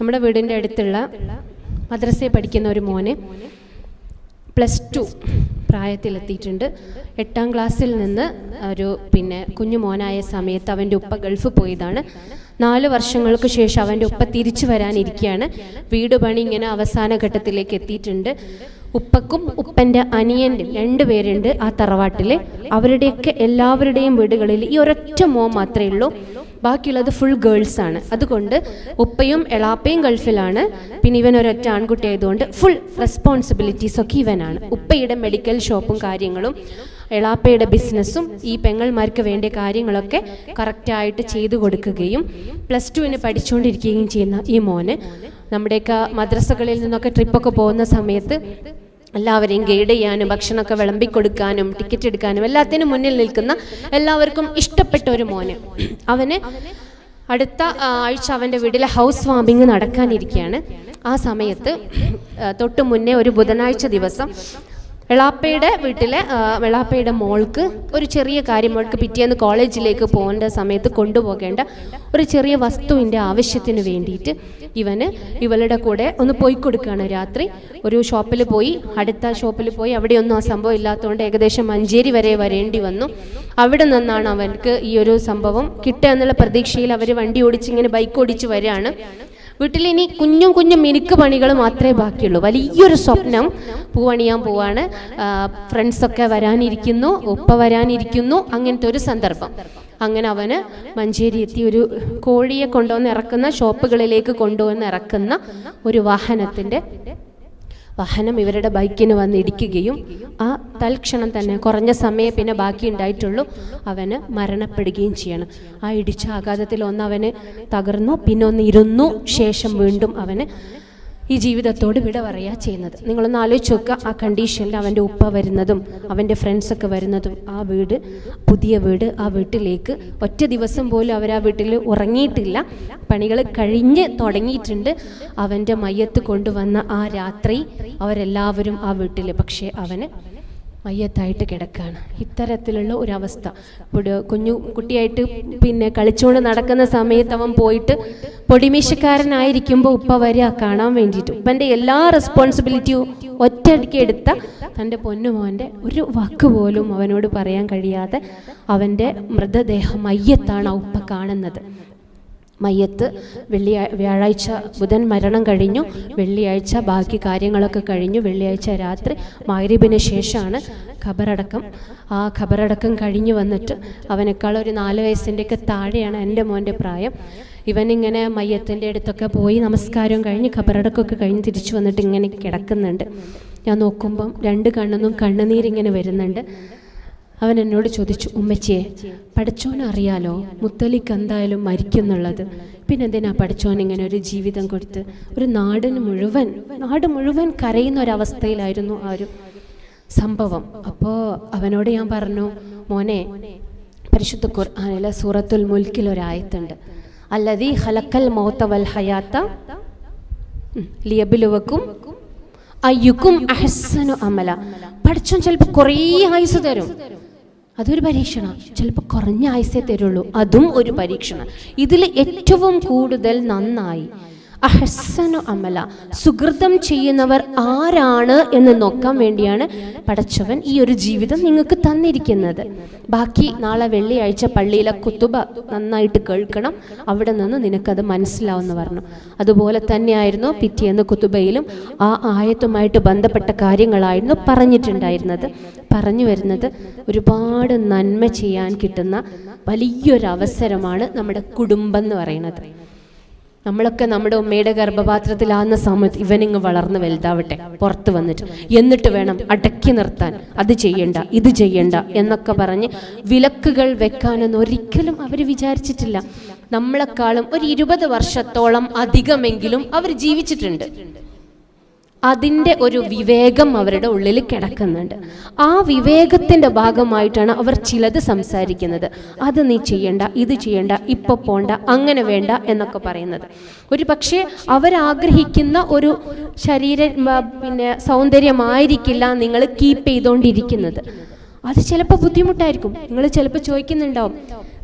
നമ്മുടെ വീടിന്റെ അടുത്തുള്ള മദ്രസയിൽ പഠിക്കുന്ന ഒരു മോനെ പ്ലസ് ടു പ്രായത്തിലെത്തിയിട്ടുണ്ട് എട്ടാം ക്ലാസ്സിൽ നിന്ന് ഒരു പിന്നെ കുഞ്ഞു മോനായ സമയത്ത് അവന്റെ ഉപ്പ ഗൾഫ് പോയതാണ്. നാല് വർഷങ്ങൾക്ക് ശേഷം അവന്റെ ഉപ്പ തിരിച്ചു വരാനിരിക്കുകയാണ്. വീട് പണി ഇങ്ങനെ അവസാന ഘട്ടത്തിലേക്ക് എത്തിയിട്ടുണ്ട്. ഉപ്പക്കും ഉപ്പന്റെ അനിയന്റെ രണ്ട് പേരുണ്ട് ആ തറവാട്ടിൽ അവരുടെയൊക്കെ എല്ലാവരുടെയും വീടുകളിൽ ഈ ഒരൊറ്റ മോൻ മാത്രമേ ഉള്ളൂ. ബാക്കിയുള്ളത് ഫുൾ ഗേൾസ് ആണ്. അതുകൊണ്ട് ഉപ്പയും എളാപ്പയും ഗൾഫിലാണ്. പിന്നെ ഇവൻ ഒരൊറ്റ ആൺകുട്ടി ആയതുകൊണ്ട് ഫുൾ റെസ്പോൺസിബിലിറ്റീസ് ഒക്കെ ഇവനാണ്. ഉപ്പയുടെ മെഡിക്കൽ ഷോപ്പും കാര്യങ്ങളും എളാപ്പയുടെ ബിസിനസ്സും ഈ പെങ്ങൾമാർക്ക് വേണ്ട കാര്യങ്ങളൊക്കെ കറക്റ്റായിട്ട് ചെയ്തു കൊടുക്കുകയും പ്ലസ് ടുവിന് പഠിച്ചുകൊണ്ടിരിക്കുകയും ചെയ്യുന്ന ഈ മോന്. നമ്മുടെയൊക്കെ മദ്രസകളിൽ നിന്നൊക്കെ ട്രിപ്പൊക്കെ പോകുന്ന സമയത്ത് എല്ലാവരെയും ഗൈഡ് ചെയ്യാനും ഭക്ഷണമൊക്കെ വിളമ്പി കൊടുക്കാനും ടിക്കറ്റ് എടുക്കാനും എല്ലാത്തിനും മുന്നിൽ നിൽക്കുന്ന എല്ലാവർക്കും ഇഷ്ടപ്പെട്ട ഒരു മോന്. അവന് അടുത്ത ആഴ്ച അവന്റെ വീട്ടിലെ ഹൗസ് വാമിങ് നടക്കാനിരിക്കുകയാണ് ആ സമയത്ത് തൊട്ടു മുന്നേ ഒരു ബുധനാഴ്ച ദിവസം വെളാപ്പയുടെ വീട്ടിലെ വെളാപ്പയുടെ മോൾക്ക് ഒരു ചെറിയ കാര്യം മോൾക്ക് പിറ്റേന്ന് കോളേജിലേക്ക് പോകേണ്ട സമയത്ത് കൊണ്ടുപോകേണ്ട ഒരു ചെറിയ വസ്തുവിന്റെ ആവശ്യത്തിന് വേണ്ടിയിട്ട് ഇവന് ഇവളുടെ കൂടെ ഒന്ന് പോയി കൊടുക്കുകയാണ് രാത്രി. ഒരു ഷോപ്പിൽ പോയി അടുത്ത ഷോപ്പിൽ പോയി. അവിടെയൊന്നും ആ സംഭവം ഇല്ലാത്തതുകൊണ്ട് ഏകദേശം മഞ്ചേരി വരെ വരേണ്ടി വന്നു. അവിടെ നിന്നാണ് അവർക്ക് ഈ ഒരു സംഭവം കിട്ടുക എന്നുള്ള പ്രതീക്ഷയിൽ അവർ വണ്ടി ഓടിച്ച് ഇങ്ങനെ ബൈക്ക് ഓടിച്ച് വരികയാണ്. വീട്ടിൽ ഇനി കുഞ്ഞും കുഞ്ഞും മിനുക്ക് പണികൾ മാത്രമേ ബാക്കിയുള്ളൂ. വലിയൊരു സ്വപ്നം പൂവണിയാൻ പോവാണ്. ഫ്രണ്ട്സൊക്കെ വരാനിരിക്കുന്നു ഉപ്പ വരാനിരിക്കുന്നു അങ്ങനത്തെ ഒരു സന്ദർഭം. അങ്ങനെ അവന് മഞ്ചേരി എത്തി ഒരു കോഴിയെ കൊണ്ടുവന്ന് ഇറക്കുന്ന ഷോപ്പുകളിലേക്ക് കൊണ്ടുവന്ന് ഇറക്കുന്ന ഒരു വാഹനത്തിന്റെ വാഹനം ഇവരുടെ ബൈക്കിന് വന്ന് ഇടിക്കുകയും ആ തൽക്ഷണം തന്നെ കുറഞ്ഞ സമയം പിന്നെ ബാക്കി ഉണ്ടായിട്ടുള്ളൂ. അവന് മരണപ്പെടുകയും ചെയ്യണം. ആ ഇടിച്ച ആഘാതത്തിൽ ഒന്ന് അവന് തകർന്നു പിന്നെ ഒന്ന് ഇരുന്നു. ശേഷം വീണ്ടും അവന് ഈ ജീവിതത്തോട് വിട പറയുക ചെയ്യുന്നത്. നിങ്ങളൊന്ന് ആലോചിച്ച് നോക്കുക ആ കണ്ടീഷനിൽ അവന്റെ ഉപ്പ വരുന്നതും അവന്റെ ഫ്രണ്ട്സൊക്കെ വരുന്നതും ആ വീട് പുതിയ വീട് ആ വീട്ടിലേക്ക് ഒറ്റ ദിവസം പോലും അവർ ആ വീട്ടിൽ ഉറങ്ങിയിട്ടില്ല. പണികൾ കഴിഞ്ഞ് തുടങ്ങിയിട്ടുണ്ട്. അവന്റെ മയ്യത്ത് കൊണ്ടുവന്ന ആ രാത്രി അവരെല്ലാവരും ആ വീട്ടിൽ പക്ഷേ അവന് മയ്യത്തായിട്ട് കിടക്കുകയാണ് ഇത്തരത്തിലുള്ള ഒരവസ്ഥ. കുഞ്ഞു കുട്ടിയായിട്ട് പിന്നെ കളിച്ചുകൊണ്ട് നടക്കുന്ന സമയത്ത് അവൻ പോയിട്ട് പൊടിമീശക്കാരനായിരിക്കുമ്പോൾ ഉപ്പ വരിക കാണാൻ വേണ്ടിയിട്ട്. ഉപ്പന്റെ എല്ലാ റെസ്പോൺസിബിലിറ്റിയും ഒറ്റയടിക്ക് എടുത്ത തന്റെ പൊന്നുമോന്റെ ഒരു വാക്ക് പോലും അവനോട് പറയാൻ കഴിയാതെ അവന്റെ മൃതദേഹം മയ്യത്താണ് ഉപ്പ കാണുന്നത്. മയ്യത്ത് വെള്ളിയാ വ്യാഴാഴ്ച ബുധൻ മരണം കഴിഞ്ഞു വെള്ളിയാഴ്ച ബാക്കി കാര്യങ്ങളൊക്കെ കഴിഞ്ഞു വെള്ളിയാഴ്ച രാത്രി മഗ്രിബിന് ശേഷമാണ് ഖബറടക്കം. ആ ഖബറടക്കം കഴിഞ്ഞു വന്നിട്ട് അവനേക്കാൾ ഒരു നാല് വയസ്സിന്റെയൊക്കെ താഴെയാണ് എന്റെ മോന്റെ പ്രായം. ഇവനിങ്ങനെ മയ്യത്തിന്റെ അടുത്തൊക്കെ പോയി നമസ്കാരം കഴിഞ്ഞ് ഖബറടക്കൊക്കെ കഴിഞ്ഞ് തിരിച്ചു വന്നിട്ട് ഇങ്ങനെ കിടക്കുന്നുണ്ട്. ഞാൻ നോക്കുമ്പം രണ്ട് കണ്ണൊന്നും കണ്ണുനീരിങ്ങനെ വരുന്നുണ്ട്. അവൻ എന്നോട് ചോദിച്ചു ഉമ്മച്ചിയെ പഠിച്ചോൻ അറിയാലോ? മുത്തലിക്ക് എന്തായാലും മരിക്കുന്നുള്ളത്. പിന്നെ എന്തിനാ പഠിച്ചോൻ ഇങ്ങനെ ഒരു ജീവിതം കൊടുത്ത്? ഒരു നാടിന് മുഴുവൻ നാട് മുഴുവൻ കരയുന്ന ഒരവസ്ഥയിലായിരുന്നു ആ ഒരു സംഭവം. അപ്പോൾ അവനോട് ഞാൻ പറഞ്ഞു മോനെ പരിശുദ്ധ ഖുർആാനിലെ സൂറത്തുൽ മുൽക്കിൽ ഒരായത്തുണ്ട് അല്ലതീ ഹലക്കൽ മൗത്ത വൽ ഹയാത്ത ലിയബിലുവക്കും അയ്യുക്കും അഹസനു അമല. പഠിച്ചോ ചിലപ്പോൾ കുറേ ആയുസ് തരും. അതൊരു പരീക്ഷണ. ചിലപ്പോൾ കുറഞ്ഞ ആയുസേ തരുള്ളൂ. അതും ഒരു പരീക്ഷണം. ഇതിൽ ഏറ്റവും കൂടുതൽ നന്നായി. അഹസനു അമല. സുഹൃതം ചെയ്യുന്നവർ ആരാണ് എന്ന് നോക്കാൻ വേണ്ടിയാണ് പടച്ചവൻ ഈ ഒരു ജീവിതം നിങ്ങൾക്ക് തന്നിരിക്കുന്നത്. ബാക്കി നാളെ വെള്ളിയാഴ്ച പള്ളിയിലെ കുത്തുബ നന്നായിട്ട് കേൾക്കണം. അവിടെ നിന്ന് നിനക്കത് മനസ്സിലാവുമെന്ന് പറഞ്ഞു. അതുപോലെ തന്നെയായിരുന്നു പിറ്റേന്ന് കുത്തുബയിലും ആ ആയത്തുമായിട്ട് ബന്ധപ്പെട്ട കാര്യങ്ങളായിരുന്നു പറഞ്ഞിട്ടുണ്ടായിരുന്നത്. പറഞ്ഞു വരുന്നത് ഒരുപാട് നന്മ ചെയ്യാൻ കിട്ടുന്ന വലിയൊരവസരമാണ് നമ്മുടെ കുടുംബം എന്ന് പറയുന്നത്. നമ്മളൊക്കെ നമ്മുടെ ഉമ്മയുടെ ഗർഭപാത്രത്തിലാകുന്ന സമയത്ത് ഇവനിങ് വളർന്ന് വലുതാവട്ടെ പുറത്ത് വന്നിട്ട്. എന്നിട്ട് വേണം അടക്കി നിർത്താൻ. അത് ചെയ്യണ്ട ഇത് ചെയ്യണ്ട എന്നൊക്കെ പറഞ്ഞ് വിലക്കുകൾ വെക്കാനൊന്നും ഒരിക്കലും അവർ വിചാരിച്ചിട്ടില്ല. നമ്മളെക്കാളും ഒരു ഇരുപത് വർഷത്തോളം അധികമെങ്കിലും അവർ ജീവിച്ചിട്ടുണ്ട്. അതിന്റെ ഒരു വിവേകം അവരുടെ ഉള്ളിൽ കിടക്കുന്നുണ്ട്. ആ വിവേകത്തിന്റെ ഭാഗമായിട്ടാണ് അവർ ചിലത് സംസാരിക്കുന്നത്. അത് നീ ചെയ്യണ്ട ഇത് ചെയ്യണ്ട ഇപ്പൊ പോണ്ട അങ്ങനെ വേണ്ട എന്നൊക്കെ പറയുന്നത്. ഒരു പക്ഷേ അവരാഗ്രഹിക്കുന്ന ഒരു ശരീര പിന്നെ സൗന്ദര്യമായിരിക്കില്ല നിങ്ങൾ കീപ്പ് ചെയ്തുകൊണ്ടിരിക്കുന്നത് അത് ചിലപ്പോൾ ബുദ്ധിമുട്ടായിരിക്കും. നിങ്ങൾ ചിലപ്പോൾ ചോദിക്കുന്നുണ്ടാവും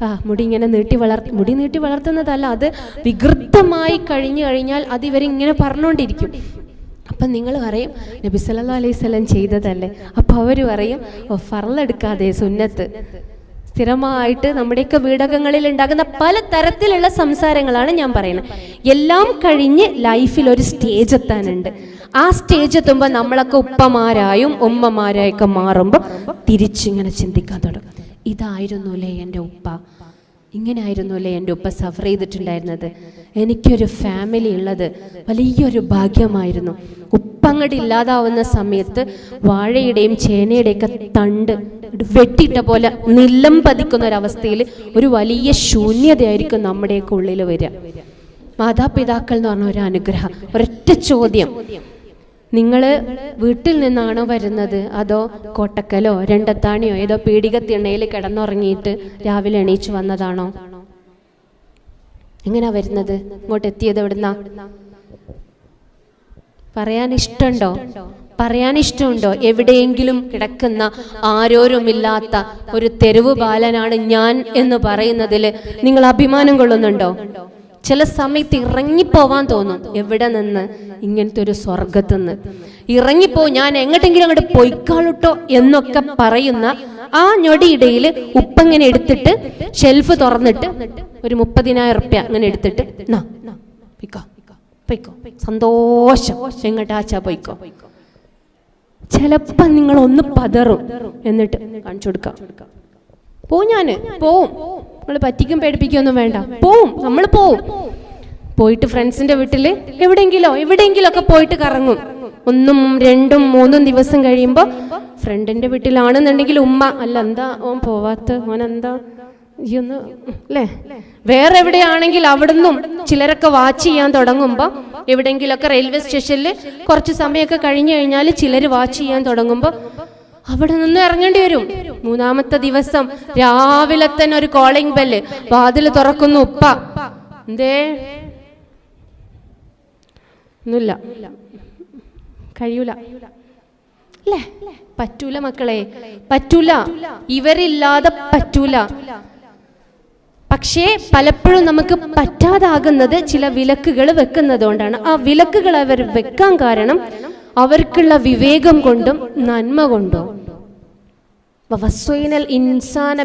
ആ മുടി ഇങ്ങനെ നീട്ടി വളർ മുടി നീട്ടി വളർത്തുന്നതല്ല അത് വികൃതമായി കഴിഞ്ഞു കഴിഞ്ഞാൽ അത് ഇവരിങ്ങനെ പറഞ്ഞുകൊണ്ടിരിക്കും അപ്പം നിങ്ങൾ പറയും നബി സല്ലാ അലൈഹി സ്വലം ചെയ്തതല്ലേ? അപ്പോൾ അവർ പറയും ഫറലെടുക്കാതെ സുന്നത്ത്. സ്ഥിരമായിട്ട് നമ്മുടെയൊക്കെ വീടകങ്ങളിൽ ഉണ്ടാകുന്ന പല തരത്തിലുള്ള സംസാരങ്ങളാണ് ഞാൻ പറയുന്നത്. എല്ലാം കഴിഞ്ഞ് ലൈഫിൽ ഒരു സ്റ്റേജ് എത്താനുണ്ട്. ആ സ്റ്റേജ് എത്തുമ്പോൾ നമ്മളൊക്കെ ഉപ്പമാരായും ഉമ്മമാരായൊക്കെ മാറുമ്പോൾ തിരിച്ചിങ്ങനെ ചിന്തിക്കാൻ തുടങ്ങും. ഇതായിരുന്നു അല്ലേ എന്റെ ഉപ്പ? ഇങ്ങനെ ആയിരുന്നു അല്ലേ എന്റെ ഉപ്പ സഫർ ചെയ്തിട്ടുണ്ടായിരുന്നത്? എനിക്കൊരു ഫാമിലി ഉള്ളത് വലിയൊരു ഭാഗ്യമായിരുന്നു. ഉപ്പങ്ങടി ഇല്ലാതാവുന്ന സമയത്ത് വാഴയുടെയും ചേനയുടെയൊക്കെ തണ്ട് വെട്ടിട്ട പോലെ നിലം പതിക്കുന്ന ഒരവസ്ഥയിൽ ഒരു വലിയ ശൂന്യതയായിരിക്കും നമ്മുടെയൊക്കെ ഉള്ളിൽ വരിക. മാതാപിതാക്കൾ എന്ന് പറഞ്ഞ ഒരു അനുഗ്രഹം ഒരൊറ്റ ചോദ്യം. നിങ്ങൾ വീട്ടിൽ നിന്നാണോ വരുന്നത്? അതോ കോട്ടക്കലോ രണ്ടത്താണിയോ ഏതോ പീടികത്തിണ്ണയിൽ കിടന്നുറങ്ങിയിട്ട് രാവിലെ എണീച്ചു വന്നതാണോ? എങ്ങനെയാ വരുന്നത്? ഇങ്ങോട്ട് എത്തിയത് എവിടുന്ന? പറയാൻ ഇഷ്ടമുണ്ടോ പറയാൻ ഇഷ്ടമുണ്ടോ? എവിടെയെങ്കിലും കിടക്കുന്ന ആരോരുമില്ലാത്ത ഒരു തെരുവ് ബാലനാണ് ഞാൻ എന്ന് പറയുന്നതിൽ നിങ്ങൾ അഭിമാനം കൊള്ളുന്നുണ്ടോ? ചില സമയത്ത് ഇറങ്ങിപ്പോവാൻ തോന്നും. എവിടെ നിന്ന്? ഇങ്ങനത്തെ ഒരു സ്വർഗത്തുനിന്ന് ഇറങ്ങിപ്പോ ഞാൻ എങ്ങോട്ടെങ്കിലും അങ്ങോട്ട് പൊയ്ക്കാളുട്ടോ എന്നൊക്കെ പറയുന്ന ആ ഞൊടിയിടയിൽ ഉപ്പങ്ങനെ എടുത്തിട്ട് ഷെൽഫ് തുറന്നിട്ട് ഒരു മുപ്പതിനായിരം റുപ്യ അങ്ങനെ എടുത്തിട്ട് നാ പൊയ്ക്കോ പൊയ്ക്കോ സന്തോഷം. പൊയ്ക്കോ? ചിലപ്പോ നിങ്ങൾ ഒന്ന് പതറും. എന്നിട്ട് കാണിച്ചു കൊടുക്കാം. പോവും ഞാൻ. പോവും. നമ്മൾ പറ്റിക്കും പേടിപ്പിക്കൊന്നും വേണ്ട. പോവും. നമ്മൾ പോവും. പോയിട്ട് ഫ്രണ്ട്സിന്റെ വീട്ടിൽ എവിടെയെങ്കിലോ എവിടെയെങ്കിലും ഒക്കെ പോയിട്ട് കറങ്ങും. ഒന്നും രണ്ടും മൂന്നും ദിവസം കഴിയുമ്പോൾ ഫ്രണ്ടിന്റെ വീട്ടിലാണെന്നുണ്ടെങ്കിൽ ഉമ്മ അല്ല എന്താ ഓൻ പോവാത്ത? ഓൻ എന്താ? ഒന്ന് അല്ലേ വേറെ എവിടെയാണെങ്കിൽ അവിടുന്നും ചിലരൊക്കെ വാച്ച് ചെയ്യാൻ തുടങ്ങുമ്പോൾ എവിടെയെങ്കിലൊക്കെ റെയിൽവേ സ്റ്റേഷനിൽ കുറച്ച് സമയമൊക്കെ കഴിഞ്ഞു കഴിഞ്ഞാൽ ചിലർ വാച്ച് ചെയ്യാൻ തുടങ്ങുമ്പോൾ അവിടെ നിന്ന് ഇറങ്ങേണ്ടി വരും. മൂന്നാമത്തെ ദിവസം രാവിലെ തന്നെ ഒരു കോളിംഗ് ബെല്ല് വാതിൽ തുറക്കുന്നു. ഉപ്പ. എന്തേ? ഒന്നുമില്ല. കഴിയൂല. അല്ലേ? പറ്റൂല മക്കളെ. പറ്റൂല. ഇവരില്ലാതെ പറ്റൂല. പക്ഷേ പലപ്പോഴും നമുക്ക് പറ്റാതാകുന്നത് ചില വിലക്കുകൾ വെക്കുന്നത് കൊണ്ടാണ് ആ വിലക്കുകൾ അവർ വെക്കാൻ കാരണം അവർക്കുള്ള വിവേകം കൊണ്ടും നന്മ കൊണ്ടും. ഇൻസാന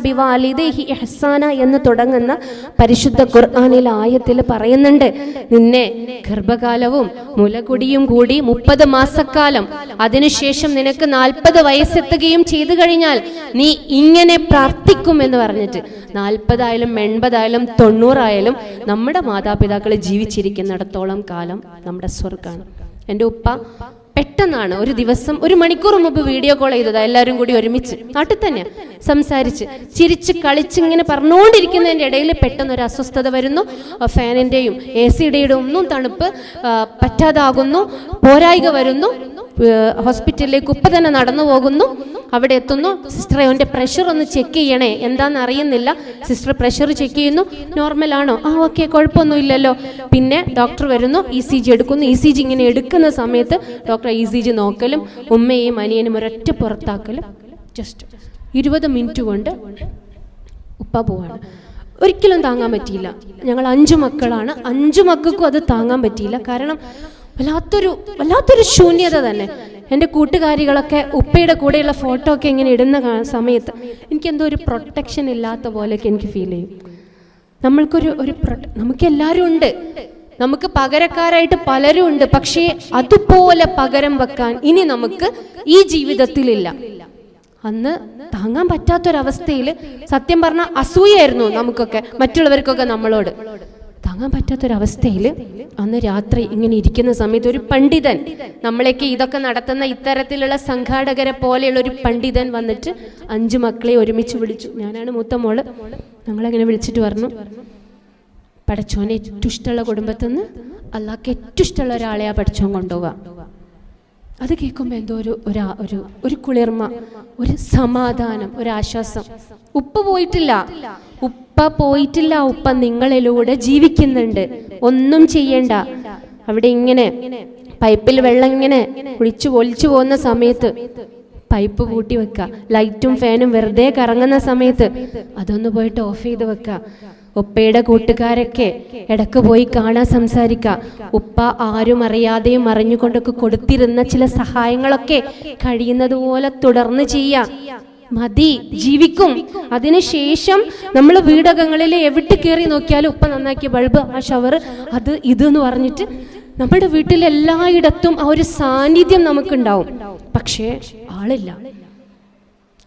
എന്ന് തുടങ്ങുന്ന പരിശുദ്ധ ഖുർആാനിൽ ആയത്തിൽ പറയുന്നുണ്ട്. നിന്നെ ഗർഭകാലവും മുലകുടിയും കൂടി മുപ്പത് മാസക്കാലം അതിനുശേഷം നിനക്ക് നാൽപ്പത് വയസ്സെത്തുകയും ചെയ്തു കഴിഞ്ഞാൽ നീ ഇങ്ങനെ പ്രാർത്ഥിക്കും എന്ന് പറഞ്ഞിട്ട് നാൽപ്പതായാലും എൺപതായാലും തൊണ്ണൂറായാലും നമ്മുടെ മാതാപിതാക്കൾ ജീവിച്ചിരിക്കുന്നിടത്തോളം കാലം നമ്മുടെ സ്വർഗാണ് എന്റെ ഉപ്പ പെട്ടെന്നാണ് ഒരു ദിവസം ഒരു മണിക്കൂർ മുമ്പ് വീഡിയോ കോൾ ചെയ്തത് എല്ലാവരും കൂടി ഒരുമിച്ച്. നാട്ടിൽ തന്നെ സംസാരിച്ച് ചിരിച്ച് കളിച്ച് ഇങ്ങനെ പറഞ്ഞുകൊണ്ടിരിക്കുന്നതിന്റെ ഇടയിൽ പെട്ടെന്ന് ഒരു അസ്വസ്ഥത വരുന്നു. ഫാനിന്റെയും എ സിയുടെയും ഒന്നും തണുപ്പ് പറ്റാതാകുന്നു. പോരായിക വരുന്നു. ഹോസ്പിറ്റലിലേക്ക് ഉപ്പ തന്നെ നടന്നു പോകുന്നു. അവിടെ എത്തുന്നു. സിസ്റ്റർ അവന്റെ പ്രഷർ ഒന്ന് ചെക്ക് ചെയ്യണേ. എന്താണെന്ന് അറിയുന്നില്ല. സിസ്റ്റർ പ്രഷർ ചെക്ക് ചെയ്യുന്നു. നോർമൽ ആണോ? ആ ഓക്കെ കുഴപ്പമൊന്നുമില്ലല്ലോ. പിന്നെ ഡോക്ടർ വരുന്നു. ഇ സി ജി എടുക്കുന്നു. ഇ സി ജി ഇങ്ങനെ എടുക്കുന്ന സമയത്ത് ഡോക്ടർ ഇ സി ജി നോക്കലും ഉമ്മയെയും അനിയനും ഒരൊറ്റ പുറത്താക്കലും. ജസ്റ്റ് ഇരുപത് മിനിറ്റ് കൊണ്ട് ഉപ്പ പോവാണ്. ഒരിക്കലും താങ്ങാൻ പറ്റിയില്ല. ഞങ്ങൾ അഞ്ചു മക്കളാണ്. അഞ്ചു മക്കൾക്കും അത് താങ്ങാൻ പറ്റിയില്ല. കാരണം വല്ലാത്തൊരു വല്ലാത്തൊരു ശൂന്യത തന്നെ. എന്റെ കൂട്ടുകാരികളൊക്കെ ഉപ്പയുടെ കൂടെയുള്ള ഫോട്ടോ ഒക്കെ ഇങ്ങനെ ഇടുന്ന സമയത്ത് എനിക്കെന്തോ ഒരു പ്രൊട്ടക്ഷൻ ഇല്ലാത്ത പോലെയൊക്കെ എനിക്ക് ഫീൽ ചെയ്യും. നമ്മൾക്കൊരു ഒരു നമുക്ക് എല്ലാവരും ഉണ്ട്. നമുക്ക് പകരക്കാരായിട്ട് പലരും ഉണ്ട്. പക്ഷേ അതുപോലെ പകരം വെക്കാൻ ഇനി നമുക്ക് ഈ ജീവിതത്തിലില്ല. അന്ന് താങ്ങാൻ പറ്റാത്തൊരവസ്ഥയിൽ സത്യം പറഞ്ഞ അസൂയായിരുന്നു നമുക്കൊക്കെ മറ്റുള്ളവർക്കൊക്കെ നമ്മളോട്. താങ്ങാൻ പറ്റാത്തൊരവസ്ഥയിൽ അന്ന് രാത്രി ഇങ്ങനെ ഇരിക്കുന്ന സമയത്ത് ഒരു പണ്ഡിതൻ നമ്മളെയൊക്കെ ഇതൊക്കെ നടത്തുന്ന ഇത്തരത്തിലുള്ള സംഘാടകരെ പോലെയുള്ള ഒരു പണ്ഡിതൻ വന്നിട്ട് അഞ്ചു മക്കളെ ഒരുമിച്ച് വിളിച്ചു. ഞാനാണ് മൂത്ത മോൾ. ഞങ്ങളങ്ങനെ വിളിച്ചിട്ട് പറഞ്ഞു? പഠിച്ചോനെ ഏറ്റവും ഇഷ്ടമുള്ള കുടുംബത്തിൽ നിന്ന് അല്ലാക്ക് ഏറ്റവും ഇഷ്ടമുള്ള ഒരാളെ ആ പഠിച്ചോൻ കൊണ്ടുപോവാ അത് കേൾക്കുമ്പോൾ എന്തോ ഒരു ഒരാ ഒരു ഒരു കുളിർമ ഒരു സമാധാനം ഒരു ആശ്വാസം. ഉപ്പ് പോയിട്ടില്ല. ഉപ്പ പോയിട്ടില്ല ഉപ്പ നിങ്ങളിലൂടെ ജീവിക്കുന്നുണ്ട്. ഒന്നും ചെയ്യണ്ട. അവിടെ ഇങ്ങനെ പൈപ്പിൽ വെള്ളം ഇങ്ങനെ കുളിച്ചു ഒലിച്ചു പോകുന്ന സമയത്ത് പൈപ്പ് പൂട്ടി വെക്കുക. ലൈറ്റും ഫാനും വെറുതെ കറങ്ങുന്ന സമയത്ത് അതൊന്ന് പോയിട്ട് ഓഫ് ചെയ്ത് വെക്കുക. ഉപ്പയുടെ കൂട്ടുകാരൊക്കെ ഇടയ്ക്ക് പോയി കാണാൻ സംസാരിക്കുക. ഉപ്പ ആരും അറിയാതെയും അറിഞ്ഞുകൊണ്ടൊക്കെ കൊടുത്തിരുന്ന ചില സഹായങ്ങളൊക്കെ കഴിയുന്നത് പോലെ തുടർന്ന് ചെയ്യാം മതി ജീവിക്കും. അതിനുശേഷം നമ്മൾ വീടകങ്ങളിൽ എവിടെ കയറി നോക്കിയാലും ഉപ്പ നന്നാക്കിയ ബൾബ് ആ ഷവർ അത് ഇത് എന്ന് പറഞ്ഞിട്ട് നമ്മുടെ വീട്ടിൽ എല്ലായിടത്തും ആ ഒരു സാന്നിധ്യം നമുക്കുണ്ടാവും. പക്ഷേ ആളില്ല.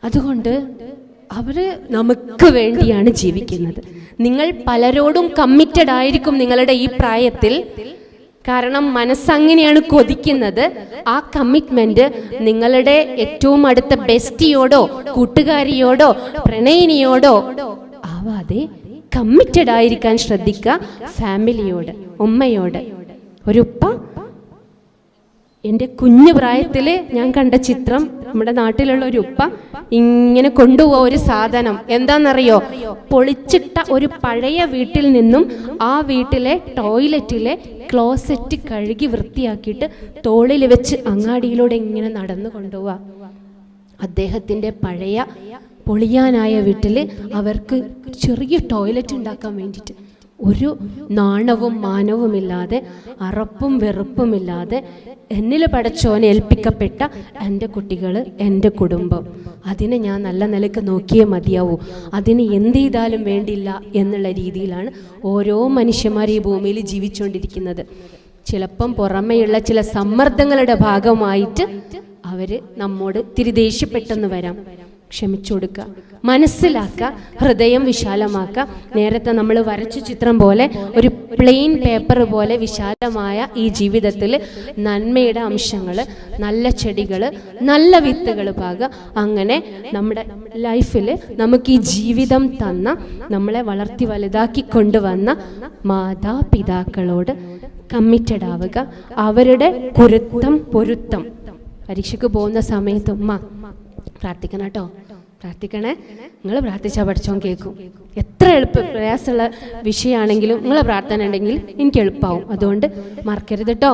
അതുകൊണ്ട് അവർ നമുക്ക് വേണ്ടിയാണ് ജീവിക്കുന്നത്. നിങ്ങൾ പലരോടും കമ്മിറ്റഡ് ആയിരിക്കും നിങ്ങളുടെ ഈ പ്രായത്തിൽ. കാരണം മനസ്സങ്ങനെയാണ് കൊതിക്കുന്നത്. ആ കമ്മിറ്റ്മെന്റ് നിങ്ങളുടെ ഏറ്റവും അടുത്ത ബെസ്റ്റിയോടോ കൂട്ടുകാരിയോടോ പ്രണയിനിയോടോ ആവാതെ കമ്മിറ്റഡ് ആയിരിക്കാൻ ശ്രദ്ധിക്കുക. ഫാമിലിയോട് ഉമ്മയോട്. ഒരു ഉപ്പ എന്റെ കുഞ്ഞു പ്രായത്തിൽ ഞാൻ കണ്ട ചിത്രം നമ്മുടെ നാട്ടിലുള്ള ഒരു ഉപ്പ ഇങ്ങനെ കൊണ്ടുപോകുക ഒരു സാധനം. എന്താണെന്നറിയോ? പൊളിച്ചിട്ട ഒരു പഴയ വീട്ടിൽ നിന്നും ആ വീട്ടിലെ ടോയ്ലറ്റിലെ ക്ലോസറ്റ് കഴുകി വൃത്തിയാക്കിയിട്ട് തോളിൽ വെച്ച് അങ്ങാടിയിലൂടെ ഇങ്ങനെ നടന്നു കൊണ്ടുപോവുക അദ്ദേഹത്തിന്റെ പഴയ പൊളിയാനായ വീട്ടിൽ അവർക്ക് ചെറിയ ടോയ്ലറ്റ് ഉണ്ടാക്കാൻ വേണ്ടിയിട്ട് ഒരു നാണവും മാനവുമില്ലാതെ അറപ്പും വെറുപ്പുമില്ലാതെ എന്നിൽ പടച്ചോനെ ഏൽപ്പിക്കപ്പെട്ട എന്റെ കുട്ടികൾ എന്റെ കുടുംബം. അതിനെ ഞാൻ നല്ല നിലയ്ക്ക് നോക്കിയേ മതിയാവൂ. അതിന് എന്ത് ചെയ്താലും വേണ്ടില്ല എന്നുള്ള രീതിയിലാണ് ഓരോ മനുഷ്യന്മാർ ഈ ഭൂമിയിൽ ജീവിച്ചുകൊണ്ടിരിക്കുന്നത്. ചിലപ്പം പുറമെയുള്ള ചില സമ്മർദ്ദങ്ങളുടെ ഭാഗമായിട്ട് അവർ നമ്മോട് തിരി ദേഷ്യപ്പെട്ടെന്ന് വരാം. ക്ഷമിച്ചു കൊടുക്കുക മനസ്സിലാക്കുക ഹൃദയം വിശാലമാക്കുക നേരത്തെ നമ്മൾ വരച്ച ചിത്രം പോലെ ഒരു പ്ലെയിൻ പേപ്പർ പോലെ വിശാലമായ ഈ ജീവിതത്തിൽ നന്മയുടെ അംശങ്ങൾ നല്ല ചെടികൾ നല്ല വിത്തുകൾ പാകുക അങ്ങനെ നമ്മുടെ ലൈഫിൽ നമുക്ക് ഈ ജീവിതം തന്ന നമ്മളെ വളർത്തി വലുതാക്കി കൊണ്ടുവന്ന മാതാപിതാക്കളോട് കമ്മിറ്റഡ് ആവുക. അവരുടെ കുരുത്തം പൊരുത്തം. പരീക്ഷയ്ക്ക് പോകുന്ന സമയത്ത് ഉമ്മ പ്രാർത്ഥിക്കണം കേട്ടോ. പ്രാർത്ഥിക്കണേ. നിങ്ങൾ പ്രാർത്ഥിച്ചാൽ പഠിച്ചോൻ കേൾക്കും. എത്ര എളുപ്പ പ്രയാസമുള്ള വിഷയമാണെങ്കിലും നിങ്ങൾ പ്രാർത്ഥന ഉണ്ടെങ്കിൽ എനിക്ക് എളുപ്പമാവും അതുകൊണ്ട് മറക്കരുത് കേട്ടോ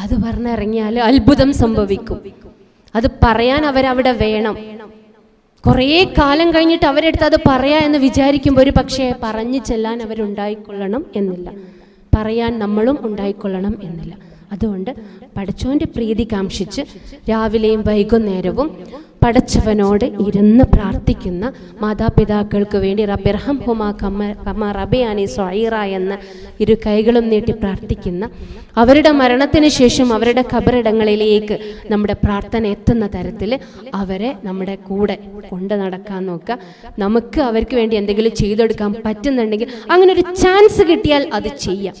അത് പറഞ്ഞിറങ്ങിയാൽ അത്ഭുതം സംഭവിക്കും. അത് പറയാൻ അവരവിടെ വേണം. കുറേ കാലം കഴിഞ്ഞിട്ട് അവരെടുത്ത് അത് പറയാ എന്ന് വിചാരിക്കുമ്പോൾ ഒരു പക്ഷേ പറഞ്ഞു ചെല്ലാൻ അവരുണ്ടായിക്കൊള്ളണം എന്നില്ല. പറയാൻ നമ്മളും ഉണ്ടായിക്കൊള്ളണം എന്നില്ല. അതുകൊണ്ട് പഠിച്ചോന്റെ പ്രീതി കാംക്ഷിച്ച് രാവിലെയും വൈകുന്നേരവും പടച്ചവനോട് ഇരുന്ന് പ്രാർത്ഥിക്കുന്ന മാതാപിതാക്കൾക്ക് വേണ്ടി റബിർഹം ഹുമാ കമ കമ റബയാനി സൊയറ എന്ന് ഇരു കൈകളും നീട്ടി പ്രാർത്ഥിക്കുന്ന അവരുടെ മരണത്തിന് ശേഷം അവരുടെ ഖബറിടങ്ങളിലേക്ക് നമ്മുടെ പ്രാർത്ഥന എത്തുന്ന തരത്തിൽ അവരെ നമ്മുടെ കൂടെ കൊണ്ട് നടക്കാൻ നോക്കുക. നമുക്ക് അവർക്ക് വേണ്ടി എന്തെങ്കിലും ചെയ്തെടുക്കാൻ പറ്റുന്നുണ്ടെങ്കിൽ അങ്ങനെ ഒരു ചാൻസ് കിട്ടിയാൽ അത് ചെയ്യാം.